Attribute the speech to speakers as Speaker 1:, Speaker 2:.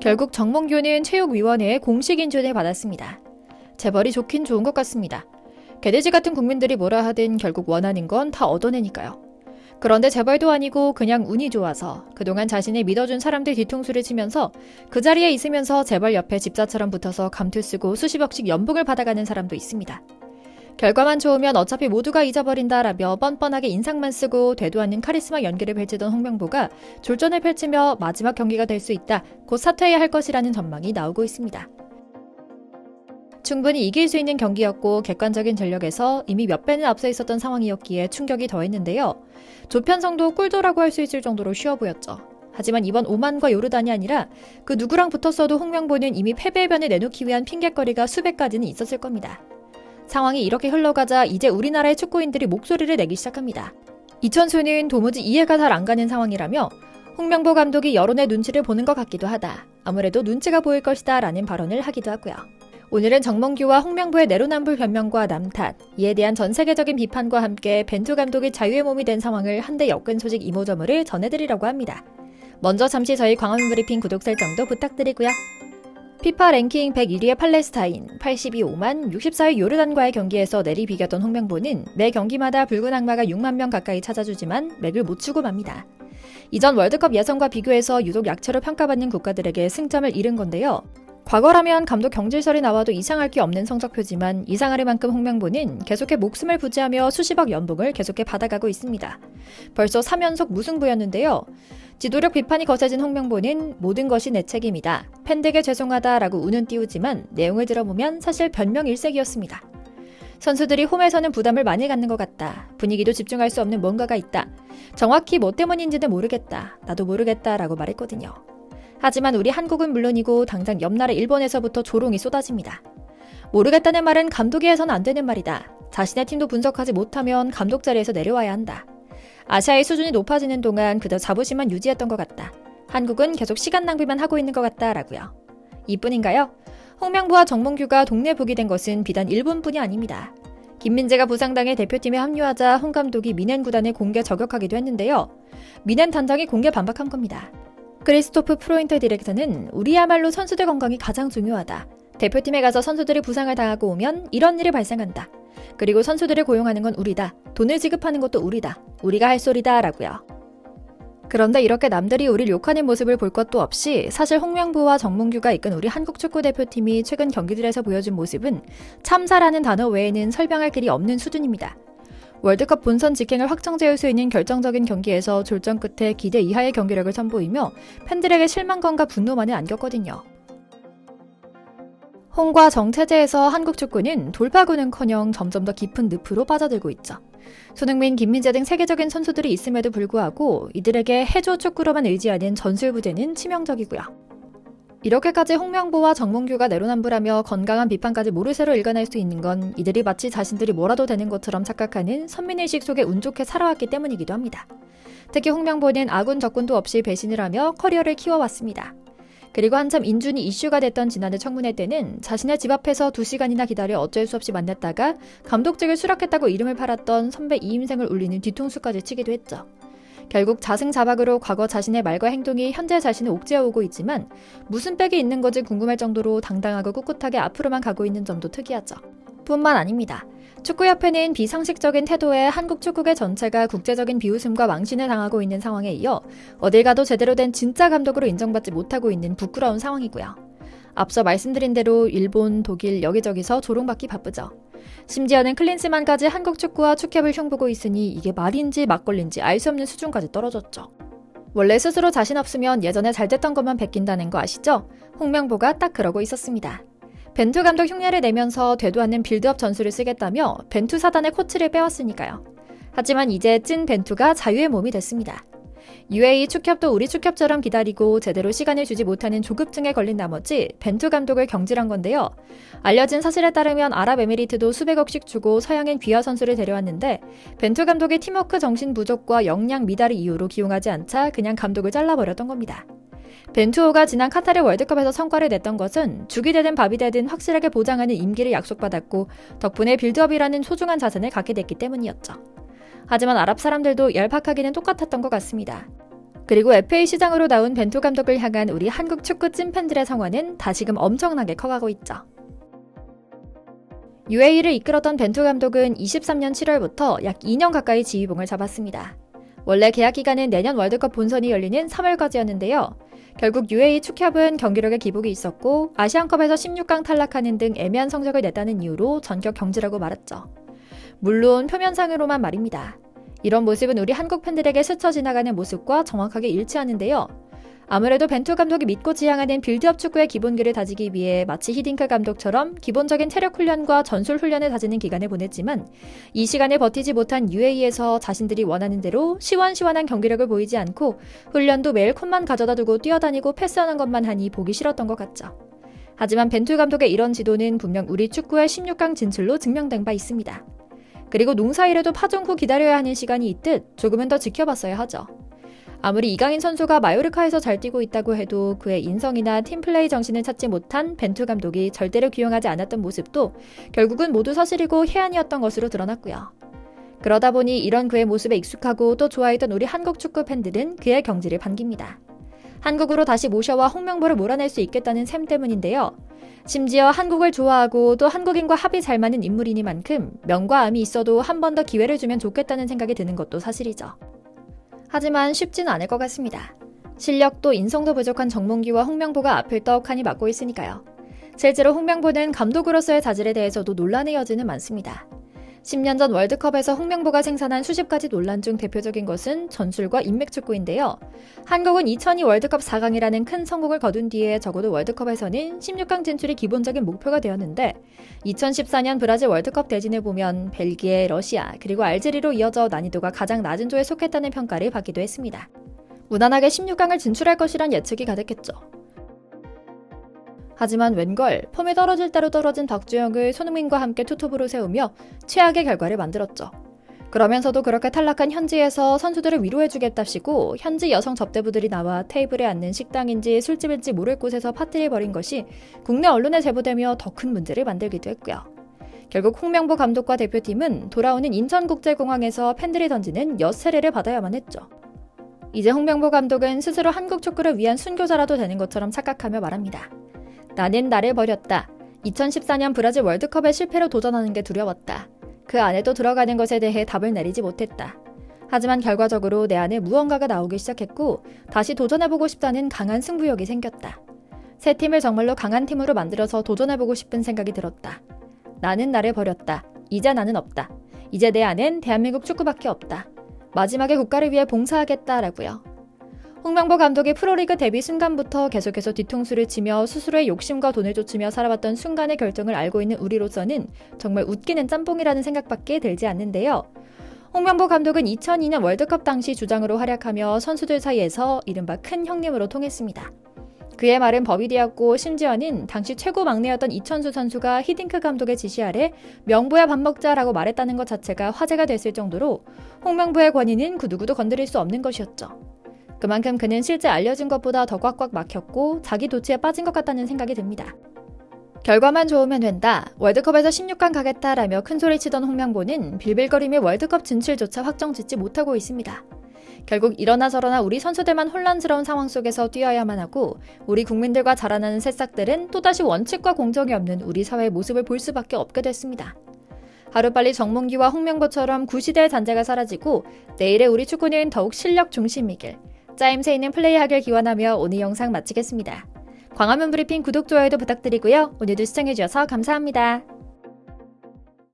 Speaker 1: 결국 정몽규는 체육위원회의 공식 인준을 받았습니다. 재벌이 좋긴 좋은 것 같습니다. 개돼지 같은 국민들이 뭐라 하든 결국 원하는 건 다 얻어내니까요. 그런데 재벌도 아니고 그냥 운이 좋아서 그동안 자신을 믿어준 사람들 뒤통수를 치면서 그 자리에 있으면서 재벌 옆에 집사처럼 붙어서 감투 쓰고 수십억씩 연봉을 받아가는 사람도 있습니다. 결과만 좋으면 어차피 모두가 잊어버린다라며 뻔뻔하게 인상만 쓰고 되도 않는 카리스마 연기를 펼치던 홍명보가 졸전을 펼치며 마지막 경기가 될 수 있다. 곧 사퇴해야 할 것이라는 전망이 나오고 있습니다. 충분히 이길 수 있는 경기였고 객관적인 전력에서 이미 몇 배는 앞서 있었던 상황이었기에 충격이 더했는데요. 조편성도 꿀조라고 할 수 있을 정도로 쉬워 보였죠. 하지만 이번 오만과 요르단이 아니라 그 누구랑 붙었어도 홍명보는 이미 패배의 변을 내놓기 위한 핑계거리가 수백 가지는 있었을 겁니다. 상황이 이렇게 흘러가자 이제 우리나라의 축구인들이 목소리를 내기 시작합니다. 이천수는 도무지 이해가 잘 안 가는 상황이라며 홍명보 감독이 여론의 눈치를 보는 것 같기도 하다. 아무래도 눈치가 보일 것이다 라는 발언을 하기도 하고요. 오늘은 정몽규와 홍명보의 내로남불 변명과 남탓, 이에 대한 전 세계적인 비판과 함께 벤투 감독이 자유의 몸이 된 상황을 한대 엮은 소식 이모저모를 전해드리려고 합니다. 먼저 잠시 저희 광화문 브리핑 구독 설정도 부탁드리고요. 피파 랭킹 101위의 팔레스타인, 82 오만, 64위 요르단과의 경기에서 내리 비겼던 홍명보는 매 경기마다 붉은 악마가 6만 명 가까이 찾아주지만 맥을 못 추고 맙니다. 이전 월드컵 예선과 비교해서 유독 약체로 평가받는 국가들에게 승점을 잃은 건데요. 과거라면 감독 경질설이 나와도 이상할 게 없는 성적표지만 이상할 만큼 홍명보는 계속해 목숨을 부지하며 수십억 연봉을 계속해 받아가고 있습니다. 벌써 3연속 무승부였는데요. 지도력 비판이 거세진 홍명보는 모든 것이 내 책임이다. 팬에게 죄송하다라고 운은 띄우지만 내용을 들어보면 사실 변명 일색이었습니다. 선수들이 홈에서는 부담을 많이 갖는 것 같다. 분위기도 집중할 수 없는 뭔가가 있다. 정확히 뭐 때문인지는 모르겠다. 나도 모르겠다라고 말했거든요. 하지만 우리 한국은 물론이고 당장 옆나라 일본에서부터 조롱이 쏟아집니다. 모르겠다는 말은 감독이 해서는 안 되는 말이다. 자신의 팀도 분석하지 못하면 감독 자리에서 내려와야 한다. 아시아의 수준이 높아지는 동안 그저 자부심만 유지했던 것 같다. 한국은 계속 시간 낭비만 하고 있는 것 같다라고요. 이뿐인가요? 홍명보와 정몽규가 동네 북이 된 것은 비단 일본뿐이 아닙니다. 김민재가 부상당해 대표팀에 합류하자 홍 감독이 미넨 구단을 공개 저격하기도 했는데요. 미넨 단장이 공개 반박한 겁니다. 크리스토프 프로인터 디렉터는 우리야말로 선수들 건강이 가장 중요하다. 대표팀에 가서 선수들이 부상을 당하고 오면 이런 일이 발생한다. 그리고 선수들을 고용하는 건 우리다. 돈을 지급하는 것도 우리다. 우리가 할 소리다. 라고요. 그런데 이렇게 남들이 우리를 욕하는 모습을 볼 것도 없이 사실 홍명보와 정몽규가 이끈 우리 한국 축구 대표팀이 최근 경기들에서 보여준 모습은 참사라는 단어 외에는 설명할 길이 없는 수준입니다. 월드컵 본선 직행을 확정지을 수 있는 결정적인 경기에서 졸전 끝에 기대 이하의 경기력을 선보이며 팬들에게 실망감과 분노만을 안겼거든요. 홍과 정체제에서 한국 축구는 돌파구는커녕 점점 더 깊은 늪으로 빠져들고 있죠. 손흥민, 김민재 등 세계적인 선수들이 있음에도 불구하고 이들에게 해조 축구로만 의지하는 전술 부재는 치명적이고요. 이렇게까지 홍명보와 정몽규가 내로남불하며 건강한 비판까지 모르쇠로 읽어낼 수 있는 건 이들이 마치 자신들이 뭐라도 되는 것처럼 착각하는 선민의식 속에 운 좋게 살아왔기 때문이기도 합니다. 특히 홍명보는 아군 적군도 없이 배신을 하며 커리어를 키워왔습니다. 그리고 한참 인준이 이슈가 됐던 지난해 청문회 때는 자신의 집 앞에서 2시간이나 기다려 어쩔 수 없이 만났다가 감독직을 수락했다고 이름을 팔았던 선배 이임생을 울리는 뒤통수까지 치기도 했죠. 결국 자승자박으로 과거 자신의 말과 행동이 현재 자신을 옥죄어오고 있지만 무슨 빽이 있는 건지 궁금할 정도로 당당하고 꿋꿋하게 앞으로만 가고 있는 점도 특이하죠. 뿐만 아닙니다. 축구협회는 비상식적인 태도에 한국 축구계 전체가 국제적인 비웃음과 망신을 당하고 있는 상황에 이어 어딜 가도 제대로 된 진짜 감독으로 인정받지 못하고 있는 부끄러운 상황이고요. 앞서 말씀드린 대로 일본, 독일 여기저기서 조롱받기 바쁘죠. 심지어는 클린스만까지 한국 축구와 축협을 흉보고 있으니 이게 말인지 막걸리인지 알 수 없는 수준까지 떨어졌죠. 원래 스스로 자신 없으면 예전에 잘 됐던 것만 베낀다는 거 아시죠? 홍명보가 딱 그러고 있었습니다. 벤투 감독 흉내를 내면서 되도 않는 빌드업 전술을 쓰겠다며 벤투 사단의 코치를 빼왔으니까요. 하지만 이제 찐 벤투가 자유의 몸이 됐습니다. UAE 축협도 우리 축협처럼 기다리고 제대로 시간을 주지 못하는 조급증에 걸린 나머지 벤투 감독을 경질한 건데요. 알려진 사실에 따르면 아랍에미리트도 수백억씩 주고 서양인 귀화 선수를 데려왔는데 벤투 감독의 팀워크 정신 부족과 역량 미달을 이유로 기용하지 않자 그냥 감독을 잘라버렸던 겁니다. 벤투호가 지난 카타르 월드컵에서 성과를 냈던 것은 죽이 되든 밥이 되든 확실하게 보장하는 임기를 약속받았고 덕분에 빌드업이라는 소중한 자산을 갖게 됐기 때문이었죠. 하지만 아랍 사람들도 얄팍하기는 똑같았던 것 같습니다. 그리고 FA 시장으로 나온 벤투 감독을 향한 우리 한국 축구 찐팬들의 성화는 다시금 엄청나게 커가고 있죠. UAE를 이끌었던 벤투 감독은 23년 7월부터 약 2년 가까이 지휘봉을 잡았습니다. 원래 계약 기간은 내년 월드컵 본선이 열리는 3월까지였는데요. 결국 UAE 축협은 경기력에 기복이 있었고 아시안컵에서 16강 탈락하는 등 애매한 성적을 냈다는 이유로 전격 경질하고 말았죠. 물론 표면상으로만 말입니다. 이런 모습은 우리 한국 팬들에게 스쳐 지나가는 모습과 정확하게 일치하는데요. 아무래도 벤투 감독이 믿고 지향하는 빌드업 축구의 기본기를 다지기 위해 마치 히딩크 감독처럼 기본적인 체력 훈련과 전술 훈련을 다지는 기간을 보냈지만 이 시간에 버티지 못한 UAE에서 자신들이 원하는 대로 시원시원한 경기력을 보이지 않고 훈련도 매일 컷만 가져다 두고 뛰어다니고 패스하는 것만 하니 보기 싫었던 것 같죠. 하지만 벤투 감독의 이런 지도는 분명 우리 축구의 16강 진출로 증명된 바 있습니다. 그리고 농사일에도 파종 후 기다려야 하는 시간이 있듯 조금은 더 지켜봤어야 하죠. 아무리 이강인 선수가 마요르카에서 잘 뛰고 있다고 해도 그의 인성이나 팀플레이 정신을 찾지 못한 벤투 감독이 절대로 기용하지 않았던 모습도 결국은 모두 사실이고 해안이었던 것으로 드러났고요. 그러다 보니 이런 그의 모습에 익숙하고 또 좋아했던 우리 한국 축구 팬들은 그의 경지를 반깁니다. 한국으로 다시 모셔와 홍명보를 몰아낼 수 있겠다는 셈 때문인데요. 심지어 한국을 좋아하고 또 한국인과 합이 잘 맞는 인물이니만큼 명과 암이 있어도 한 번 더 기회를 주면 좋겠다는 생각이 드는 것도 사실이죠. 하지만 쉽지는 않을 것 같습니다. 실력도 인성도 부족한 정몽기와 홍명보가 앞을 떡하니 맡고 있으니까요. 실제로 홍명보는 감독으로서의 자질에 대해서도 논란의 여지는 많습니다. 10년 전 월드컵에서 홍명보가 생산한 수십 가지 논란 중 대표적인 것은 전술과 인맥 축구인데요. 한국은 2002 월드컵 4강이라는 큰 성공을 거둔 뒤에 적어도 월드컵에서는 16강 진출이 기본적인 목표가 되었는데 2014년 브라질 월드컵 대진을 보면 벨기에, 러시아, 그리고 알제리로 이어져 난이도가 가장 낮은 조에 속했다는 평가를 받기도 했습니다. 무난하게 16강을 진출할 것이란 예측이 가득했죠. 하지만 웬걸 폼이 떨어질 대로 떨어진 박주영을 손흥민과 함께 투톱으로 세우며 최악의 결과를 만들었죠. 그러면서도 그렇게 탈락한 현지에서 선수들을 위로해주겠답시고 현지 여성 접대부들이 나와 테이블에 앉는 식당인지 술집인지 모를 곳에서 파티를 벌인 것이 국내 언론에 제보되며 더 큰 문제를 만들기도 했고요. 결국 홍명보 감독과 대표팀은 돌아오는 인천국제공항에서 팬들이 던지는 엿세례를 받아야만 했죠. 이제 홍명보 감독은 스스로 한국 축구를 위한 순교자라도 되는 것처럼 착각하며 말합니다. 나는 나를 버렸다. 2014년 브라질 월드컵의 실패로 도전하는 게 두려웠다. 그 안에도 들어가는 것에 대해 답을 내리지 못했다. 하지만 결과적으로 내 안에 무언가가 나오기 시작했고 다시 도전해보고 싶다는 강한 승부욕이 생겼다. 새 팀을 정말로 강한 팀으로 만들어서 도전해보고 싶은 생각이 들었다. 나는 나를 버렸다. 이제 나는 없다. 이제 내 안엔 대한민국 축구밖에 없다. 마지막에 국가를 위해 봉사하겠다라고요. 홍명보 감독이 프로리그 데뷔 순간부터 계속해서 뒤통수를 치며 스스로의 욕심과 돈을 쫓으며 살아왔던 순간의 결정을 알고 있는 우리로서는 정말 웃기는 짬뽕이라는 생각밖에 들지 않는데요. 홍명보 감독은 2002년 월드컵 당시 주장으로 활약하며 선수들 사이에서 이른바 큰 형님으로 통했습니다. 그의 말은 법이 되었고 심지어는 당시 최고 막내였던 이천수 선수가 히딩크 감독의 지시 아래 명보야 밥 먹자라고 말했다는 것 자체가 화제가 됐을 정도로 홍명보의 권위는 그 누구도 건드릴 수 없는 것이었죠. 그만큼 그는 실제 알려진 것보다 더 꽉꽉 막혔고 자기 도치에 빠진 것 같다는 생각이 듭니다. 결과만 좋으면 된다. 월드컵에서 16강 가겠다라며 큰소리치던 홍명보는 빌빌거림에 월드컵 진출조차 확정짓지 못하고 있습니다. 결국 이러나 저러나 우리 선수들만 혼란스러운 상황 속에서 뛰어야만 하고 우리 국민들과 자라나는 새싹들은 또다시 원칙과 공정이 없는 우리 사회의 모습을 볼 수밖에 없게 됐습니다. 하루빨리 정몽기와 홍명보처럼 구시대의 잔재가 사라지고 내일의 우리 축구는 더욱 실력 중심이길 짜임새 있는 플레이하길 기원하며 오늘 영상 마치겠습니다. 광화문 브리핑 구독, 좋아요도 부탁드리고요. 오늘도 시청해주셔서 감사합니다.